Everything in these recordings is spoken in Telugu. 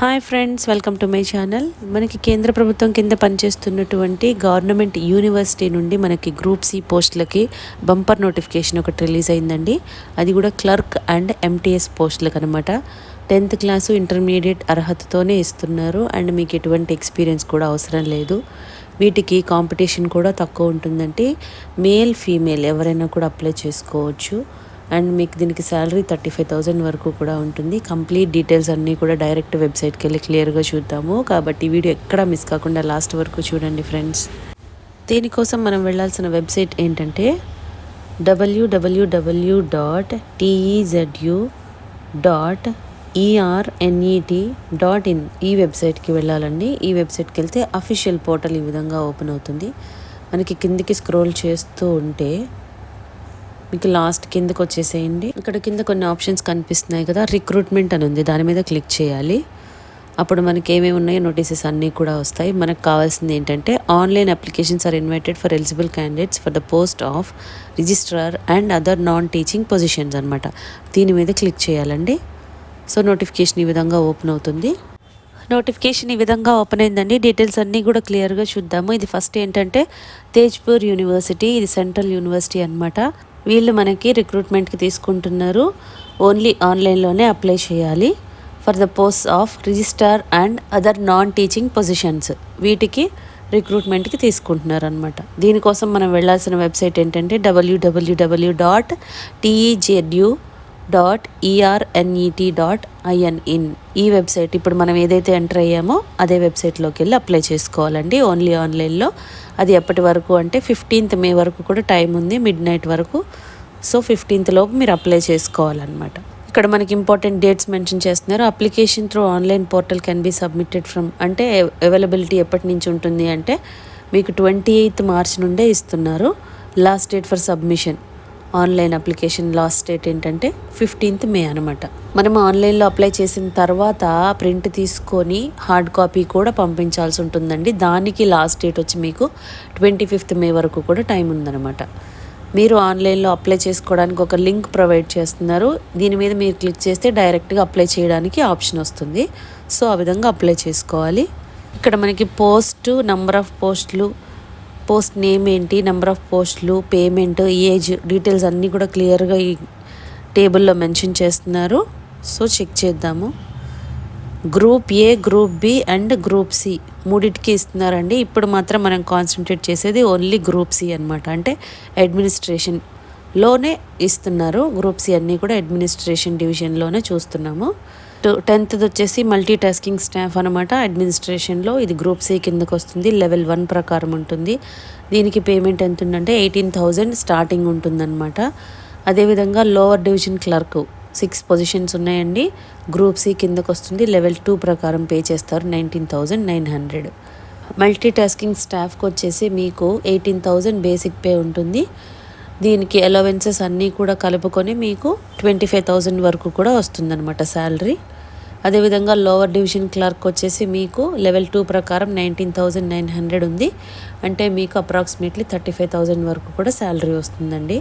Hi friends welcome to my channel మనకి కేంద్ర ప్రభుత్వం కింద పనిచేస్తున్నటువంటి గవర్నమెంట్ యూనివర్సిటీ నుండి మనకి గ్రూప్ సి పోస్టులకి బంపర్ నోటిఫికేషన్ ఒకటి రిలీజ్ అయిందండి. అది కూడా క్లర్క్ అండ్ ఎంటీఎస్ పోస్టులకు అనమాట టెన్త్ క్లాసు ఇంటర్మీడియట్ అర్హతతోనే ఇస్తున్నారు. అండ్ మీకు ఎటువంటి ఎక్స్పీరియన్స్ కూడా అవసరం లేదు. వీటికి కాంపిటీషన్ కూడా తక్కువ ఉంటుందంటే మేల్ ఫీమేల్ ఎవరైనా కూడా అప్లై చేసుకోవచ్చు. అండ్ మీకు దీనికి శాలరీ థర్టీ ఫైవ్ థౌజండ్ వరకు కూడా ఉంటుంది. కంప్లీట్ డీటెయిల్స్ అన్నీ కూడా డైరెక్ట్ వెబ్సైట్కి వెళ్ళి క్లియర్గా చూద్దాము. కాబట్టి వీడియో ఎక్కడా మిస్ కాకుండా లాస్ట్ వరకు చూడండి ఫ్రెండ్స్ దీనికోసం మనం వెళ్ళాల్సిన వెబ్సైట్ ఏంటంటే WWW dot TEZU dot ERNET dot in ఈ వెబ్సైట్కి వెళ్ళాలండి. ఈ వెబ్సైట్కి వెళ్తే అఫీషియల్ పోర్టల్ ఈ విధంగా ఓపెన్ అవుతుంది. మనకి కిందికి స్క్రోల్ చేస్తూ ఉంటే మీకు లాస్ట్ కిందకు వచ్చేసేయండి. ఇక్కడ కింద కొన్ని ఆప్షన్స్ కనిపిస్తున్నాయి కదా రిక్రూట్మెంట్ అని ఉంది. దాని మీద క్లిక్ చేయాలి. అప్పుడు మనకి ఏమేమి ఉన్నాయో నోటీసెస్ అన్నీ కూడా వస్తాయి. మనకు కావాల్సింది ఏంటంటే online applications are invited for eligible candidates for the post of registrar and other non teaching positions అనమాట దీని మీద క్లిక్ చేయాలండి. సో నోటిఫికేషన్ ఈ విధంగా ఓపెన్ అవుతుంది. నోటిఫికేషన్ ఈ విధంగా ఓపెన్ అయిందండి. డీటెయిల్స్ అన్నీ కూడా క్లియర్గా చూద్దాము. ఇది ఫస్ట్ ఏంటంటే తేజ్పూర్ యూనివర్సిటీ ఇది సెంట్రల్ యూనివర్సిటీ అనమాట వీళ్ళు మనకి రిక్రూట్మెంట్కి తీసుకుంటున్నారు. ఓన్లీ ఆన్లైన్లోనే అప్లై చేయాలి. For the post of registrar and other non teaching positions వీటికి రిక్రూట్మెంట్కి తీసుకుంటున్నారు అనమాట దీనికోసం మనం వెళ్ళాల్సిన వెబ్సైట్ ఏంటంటే WWW dot TEZU dot ERNET dot IN in ఈ వెబ్సైట్. ఇప్పుడు మనం ఏదైతే ఎంటర్ అయ్యామో అదే వెబ్సైట్లోకి వెళ్ళి అప్లై చేసుకోవాలండి. ఓన్లీ ఆన్లైన్లో అది ఎప్పటి వరకు అంటే ఫిఫ్టీన్త్ మే వరకు కూడా టైం ఉంది మిడ్ నైట్ వరకు. సో ఫిఫ్టీన్త్ లోపు మీరు అప్లై చేసుకోవాలన్నమాట. ఇక్కడ మనకి ఇంపార్టెంట్ డేట్స్ మెన్షన్ చేస్తున్నారు. Application through online portal can be submitted from అంటే అవైలబిలిటీ ఎప్పటి నుంచి ఉంటుంది అంటే మీకు ట్వంటీ ఎయిత్ మార్చ్ నుండే ఇస్తున్నారు. Last date for submission. Online application last date ఏంటంటే ఫిఫ్టీన్త్ మే అనమాట మనం ఆన్లైన్లో అప్లై చేసిన తర్వాత ప్రింట్ తీసుకొని హార్డ్ కాపీ కూడా పంపించాల్సి ఉంటుందండి. దానికి లాస్ట్ డేట్ వచ్చి మీకు ట్వంటీ ఫిఫ్త్ మే వరకు కూడా టైం ఉందన్నమాట. మీరు ఆన్లైన్లో అప్లై చేసుకోవడానికి ఒక లింక్ ప్రొవైడ్ చేస్తున్నారు. దీని మీద మీరు క్లిక్ చేస్తే డైరెక్ట్గా అప్లై చేయడానికి ఆప్షన్ వస్తుంది. సో ఆ విధంగా అప్లై చేసుకోవాలి. ఇక్కడ మనకి పోస్టు నంబర్ ఆఫ్ పోస్టులు పోస్ట్ నేమ్ ఏంటి నెంబర్ ఆఫ్ పోస్టులు పేమెంట్ ఏజ్ డీటెయిల్స్ అన్నీ కూడా క్లియర్గా ఈ టేబుల్లో మెన్షన్ చేస్తున్నారు. సో చెక్ చేద్దాము. Group A group B and group C మూడింటికి ఇస్తున్నారండి. ఇప్పుడు మాత్రం మనం కాన్సన్ట్రేట్ చేసేది ఓన్లీ గ్రూప్ సి అనమాట అంటే అడ్మినిస్ట్రేషన్లోనే ఇస్తున్నారు. గ్రూప్ సి అన్నీ కూడా అడ్మినిస్ట్రేషన్ డివిజన్లోనే చూస్తున్నాము. టెన్త్ వచ్చేసి మల్టీ టాస్కింగ్ స్టాఫ్ అనమాట అడ్మినిస్ట్రేషన్లో ఇది గ్రూప్ సి కిందకు వస్తుంది. లెవెల్ వన్ ప్రకారం ఉంటుంది. దీనికి పేమెంట్ ఎంత ఉందంటే ఎయిటీన్ థౌజండ్ స్టార్టింగ్ ఉంటుందన్నమాట. అదేవిధంగా lower division clerk six positions ఉన్నాయండి. గ్రూప్ సి కిందకు వస్తుంది. లెవెల్ టూ ప్రకారం పే చేస్తారు nineteen thousand nine hundred multi tasking స్టాఫ్కి వచ్చేసి మీకు ఎయిటీన్ థౌజండ్ బేసిక్ పే ఉంటుంది. దీనికి అలవెన్సెస్ అన్నీ కూడా కలుపుకొని మీకు ట్వంటీ ఫైవ్ థౌజండ్ వరకు కూడా వస్తుందన్నమాట శాలరీ అదేవిధంగా లోవర్ డివిజన్ క్లర్క్ వచ్చేసి మీకు లెవెల్ టూ ప్రకారం నైన్టీన్ థౌజండ్ నైన్ హండ్రెడ్ ఉంది. అంటే మీకు అప్రాక్సిమేట్లీ థర్టీ ఫైవ్ థౌజండ్ వరకు కూడా శాలరీ వస్తుందండి.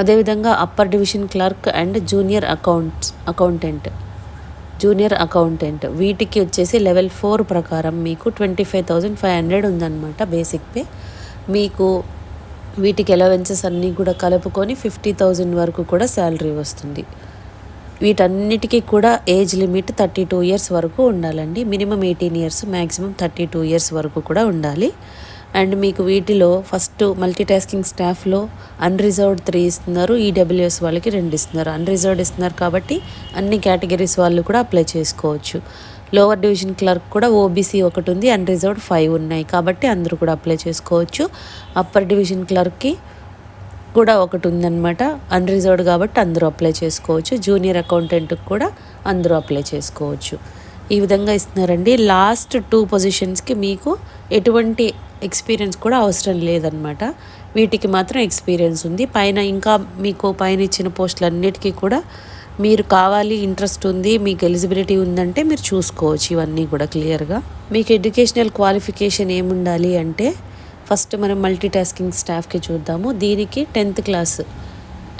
అదేవిధంగా upper division clerk and junior accounts accountant junior accountant వీటికి వచ్చేసి లెవెల్ ఫోర్ ప్రకారం మీకు twenty five thousand five hundred ఉందన్నమాట బేసిక్ పే మీకు వీటికి ఎలవెన్సెస్ అన్నీ కూడా కలుపుకొని ఫిఫ్టీ థౌజండ్ వరకు కూడా శాలరీ వస్తుంది. వీటన్నిటికీ కూడా age limit thirty two years వరకు ఉండాలండి. Minimum eighteen years maximum thirty two years వరకు కూడా ఉండాలి. అండ్ మీకు వీటిలో ఫస్ట్ మల్టీ టాస్కింగ్ స్టాఫ్లో అన్రిజర్వ్డ్ త్రీ ఇస్తున్నారు. ఈడబ్ల్యూఎస్ వాళ్ళకి రెండు ఇస్తున్నారు. అన్రిజర్వ్డ్ ఇస్తున్నారు కాబట్టి అన్ని కేటగిరీస్ వాళ్ళు కూడా అప్లై చేసుకోవచ్చు. లోవర్ డివిజన్ క్లర్క్ కూడా ఓబీసీ ఒకటి ఉంది అన్రిజర్వ్డ్ ఫైవ్ ఉన్నాయి. కాబట్టి అందరూ కూడా అప్లై చేసుకోవచ్చు. అప్పర్ డివిజన్ క్లర్క్కి కూడా ఒకటి ఉందన్నమాట అన్రిజర్వ్డ్ కాబట్టి అందరూ అప్లై చేసుకోవచ్చు. జూనియర్ అకౌంటెంట్కి కూడా అందరూ అప్లై చేసుకోవచ్చు. ఈ విధంగా ఇస్తున్నారండి. లాస్ట్ టూ పొజిషన్స్కి మీకు ఎటువంటి ఎక్స్పీరియన్స్ కూడా అవసరం లేదనమాట వీటికి మాత్రం ఎక్స్పీరియన్స్ ఉంది. పైన ఇంకా మీకు పైన ఇచ్చిన పోస్టులన్నిటికీ కూడా మీరు కావాలి ఇంట్రెస్ట్ ఉంది మీకు ఎలిజిబిలిటీ ఉందంటే మీరు చూసుకోవచ్చు ఇవన్నీ కూడా క్లియర్గా మీకు ఎడ్యుకేషనల్ క్వాలిఫికేషన్ ఏముండాలి అంటే ఫస్ట్ మనం మల్టీ టాస్కింగ్ స్టాఫ్కి చూద్దాము. దీనికి tenth class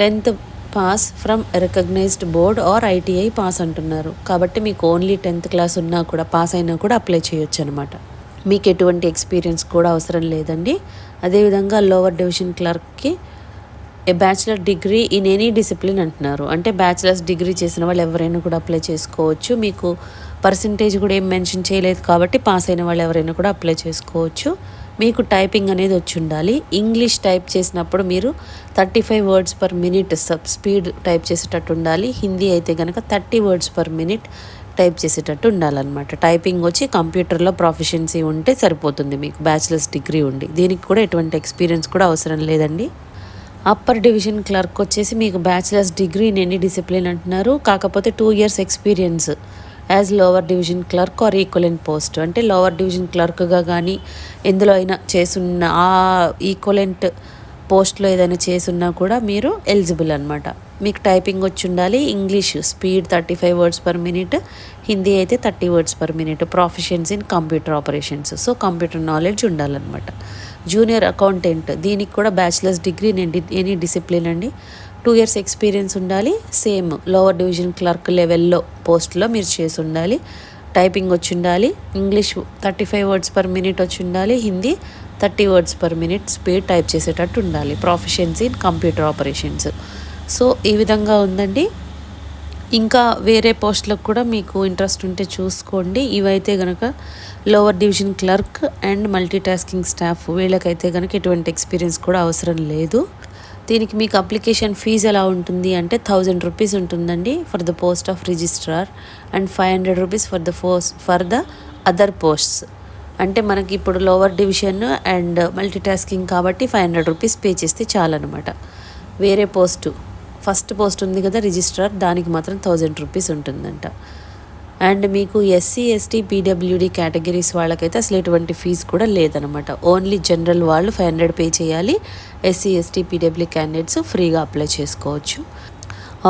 tenth pass from recognised board or ITI pass అంటున్నారు. కాబట్టి మీకు ఓన్లీ టెన్త్ క్లాస్ ఉన్నా కూడా పాస్ అయినా కూడా అప్లై చేయొచ్చు అనమాట మీకు ఎటువంటి ఎక్స్పీరియన్స్ కూడా అవసరం లేదండి. అదేవిధంగా lower division క్లర్క్కి a bachelor degree in any discipline అంటున్నారు. అంటే బ్యాచిలర్స్ డిగ్రీ చేసిన వాళ్ళు ఎవరైనా కూడా అప్లై చేసుకోవచ్చు. మీకు పర్సంటేజ్ కూడా ఏం మెన్షన్ చేయలేదు కాబట్టి పాస్ అయిన వాళ్ళు ఎవరైనా కూడా అప్లై చేసుకోవచ్చు. మీకు టైపింగ్ అనేది వచ్చి ఉండాలి. ఇంగ్లీష్ టైప్ చేసినప్పుడు మీరు thirty five words per minute sub speed type చేసేటట్టు ఉండాలి. హిందీ అయితే కనుక thirty words per minute type చేసేటట్టు ఉండాలన్నమాట. టైపింగ్ వచ్చి కంప్యూటర్లో ప్రొఫిషియన్సీ ఉంటే సరిపోతుంది మీకు. బ్యాచిలర్స్ డిగ్రీ ఉండి. దీనికి కూడా ఎటువంటి ఎక్స్పీరియన్స్ కూడా అవసరం లేదండి. అప్పర్ డివిజన్ క్లర్క్ వచ్చేసి మీకు bachelors degree in any discipline అంటున్నారు. కాకపోతే two years experience as lower division clerk or equivalent post. అంటే లోవర్ డివిజన్ క్లర్క్గా కానీ ఎందులో అయినా చేసున్న ఆ ఈక్వలెంట్ పోస్ట్లో ఏదైనా చేసున్నా కూడా మీరు ఎలిజిబుల్ అనమాట మీకు టైపింగ్ వచ్చి ఉండాలి. English speed thirty five words per minute Hindi అయితే thirty words per minute proficiency in computer operations. So computer knowledge ఉండాలన్నమాట. జూనియర్ అకౌంటెంట్ దీనికి కూడా బ్యాచిలర్స్ డిగ్రీ నేను ఎనీ డిసిప్లిన్ అండి. టూ ఇయర్స్ ఎక్స్పీరియన్స్ ఉండాలి. సేమ్ లోవర్ డివిజన్ క్లర్క్ లెవెల్లో పోస్ట్లో మీరు చేసి ఉండాలి. టైపింగ్ వచ్చి ఉండాలి. English thirty five words per minute వచ్చి ఉండాలి. Hindi thirty words per minute speed type చేసేటట్టు ఉండాలి. Proficiency in computer operations. So ఈ విధంగా ఉందండి. ఇంకా వేరే పోస్టులకు కూడా మీకు ఇంట్రెస్ట్ ఉంటే చూసుకోండి. ఇవైతే కనుక lower division clerk and multi tasking staff వీళ్ళకైతే కనుక ఎటువంటి ఎక్స్పీరియన్స్ కూడా అవసరం లేదు. దీనికి మీకు అప్లికేషన్ ఫీజు ఎలా ఉంటుంది అంటే థౌజండ్ రూపీస్ ఉంటుందండి for the post of registrar and five hundred rupees for the post for the other posts. అంటే మనకి ఇప్పుడు lower division and multi tasking కాబట్టి ఫైవ్ హండ్రెడ్ రూపీస్ పే చేస్తే చాలన్నమాట. వేరే పోస్టు ఫస్ట్ పోస్ట్ ఉంది కదా రిజిస్ట్రార్ దానికి మాత్రం థౌజండ్ రూపీస్ ఉంటుందంట. అండ్ మీకు ఎస్సీ ఎస్టీ పీడబ్ల్యూడి కేటగిరీస్ వాళ్ళకైతే అసలు ఎటువంటి ఫీజు కూడా లేదనమాట. ఓన్లీ జనరల్ వాళ్ళు ఫైవ్ హండ్రెడ్ పే చేయాలి. ఎస్సీ ఎస్టీ పీడబ్ల్యూ క్యాండిడేట్స్ ఫ్రీగా అప్లై చేసుకోవచ్చు.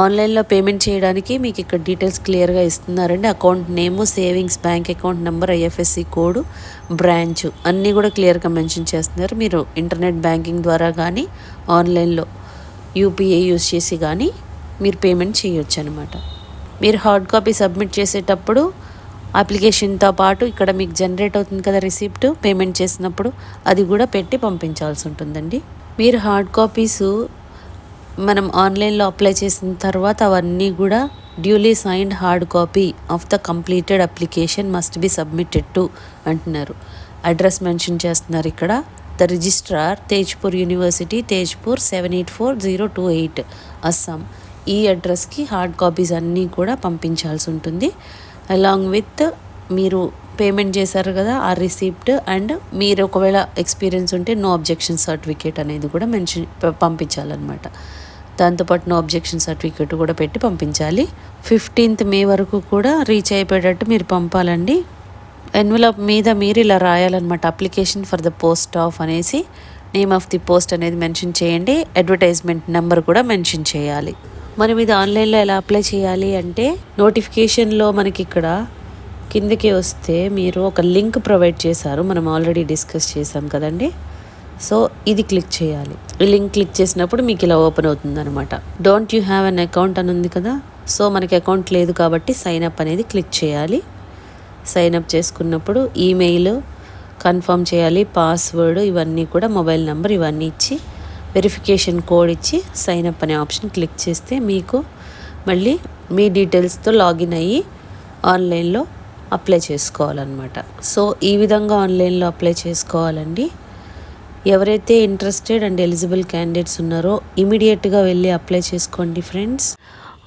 ఆన్లైన్లో పేమెంట్ చేయడానికి మీకు ఇక్కడ డీటెయిల్స్ క్లియర్గా ఇస్తున్నారండి. Account name savings bank account number IFSC code branch అన్నీ కూడా క్లియర్గా మెన్షన్ చేస్తున్నారు. మీరు ఇంటర్నెట్ బ్యాంకింగ్ ద్వారా కానీ ఆన్లైన్లో యూపీఐ యూజ్ చేసి కానీ మీరు పేమెంట్ చేయొచ్చు అనమాట మీరు హార్డ్ కాపీ సబ్మిట్ చేసేటప్పుడు అప్లికేషన్తో పాటు ఇక్కడ మీకు జనరేట్ అవుతుంది కదా రిసిప్ట్ పేమెంట్ చేసినప్పుడు అది కూడా పెట్టి పంపించాల్సి ఉంటుందండి. మీరు హార్డ్ కాపీస్ మనం ఆన్లైన్లో అప్లై చేసిన తర్వాత అవన్నీ కూడా duly signed hard copy of the completed application must be submitted to అంటున్నారు. అడ్రస్ మెన్షన్ చేస్తున్నారు ఇక్కడ. The registrar Tezpur university Tezpur seven eight four zero two eight Assam. ఈ అడ్రస్కి హార్డ్ కాపీస్ అన్నీ కూడా పంపించాల్సి ఉంటుంది. అలాంగ్ విత్ మీరు పేమెంట్ చేశారు కదా ఆ రిసిప్ట్ అండ్ మీరు ఒకవేళ ఎక్స్పీరియన్స్ ఉంటే నో అబ్జెక్షన్ సర్టిఫికేట్ అనేది కూడా మెన్షన్ పంపించాలన్నమాట. దాంతోపాటు నో అబ్జెక్షన్ సర్టిఫికేట్ కూడా పెట్టి పంపించాలి. ఫిఫ్టీన్త్ మే వరకు కూడా రీచ్ అయిపోయేటట్టు మీరు పంపాలండి. ఎన్వలప్ మీద మీరు ఇలా రాయాలన్నమాట. Application for the post of అనేసి నేమ్ ఆఫ్ ది పోస్ట్ అనేది మెన్షన్ చేయండి. అడ్వర్టైజ్మెంట్ నెంబర్ కూడా మెన్షన్ చేయాలి. మనం ఇది ఆన్లైన్లో ఎలా అప్లై చేయాలి అంటే నోటిఫికేషన్లో మనకి ఇక్కడ కిందకి వస్తే మీరు ఒక లింక్ ప్రొవైడ్ చేశారు. మనం ఆల్రెడీ డిస్కస్ చేసాం కదండి. సో ఇది క్లిక్ చేయాలి. ఈ లింక్ క్లిక్ చేసినప్పుడు మీకు ఇలా ఓపెన్ అవుతుంది అనమాట don't you have an account అని ఉంది కదా? సో మనకి అకౌంట్ లేదు కాబట్టి సైన్ అప్ అనేది క్లిక్ చేయాలి. సైన్ అప్ చేసుకున్నప్పుడు ఈమెయిల్ కన్ఫర్మ్ చేయాలి పాస్వర్డ్ ఇవన్నీ కూడా మొబైల్ నెంబర్ ఇవన్నీ ఇచ్చి వెరిఫికేషన్ కోడ్ ఇచ్చి సైన్ అప్ అనే ఆప్షన్ క్లిక్ చేస్తే మీకు మళ్ళీ మీ డీటెయిల్స్తో లాగిన్ అయ్యి ఆన్లైన్లో అప్లై చేసుకోవాలన్నమాట. సో ఈ విధంగా ఆన్లైన్లో అప్లై చేసుకోవాలండి. ఎవరైతే ఇంట్రెస్టెడ్ అండ్ ఎలిజిబుల్ క్యాండిడేట్స్ ఉన్నారో ఇమీడియట్గా వెళ్ళి అప్లై చేసుకోండి ఫ్రెండ్స్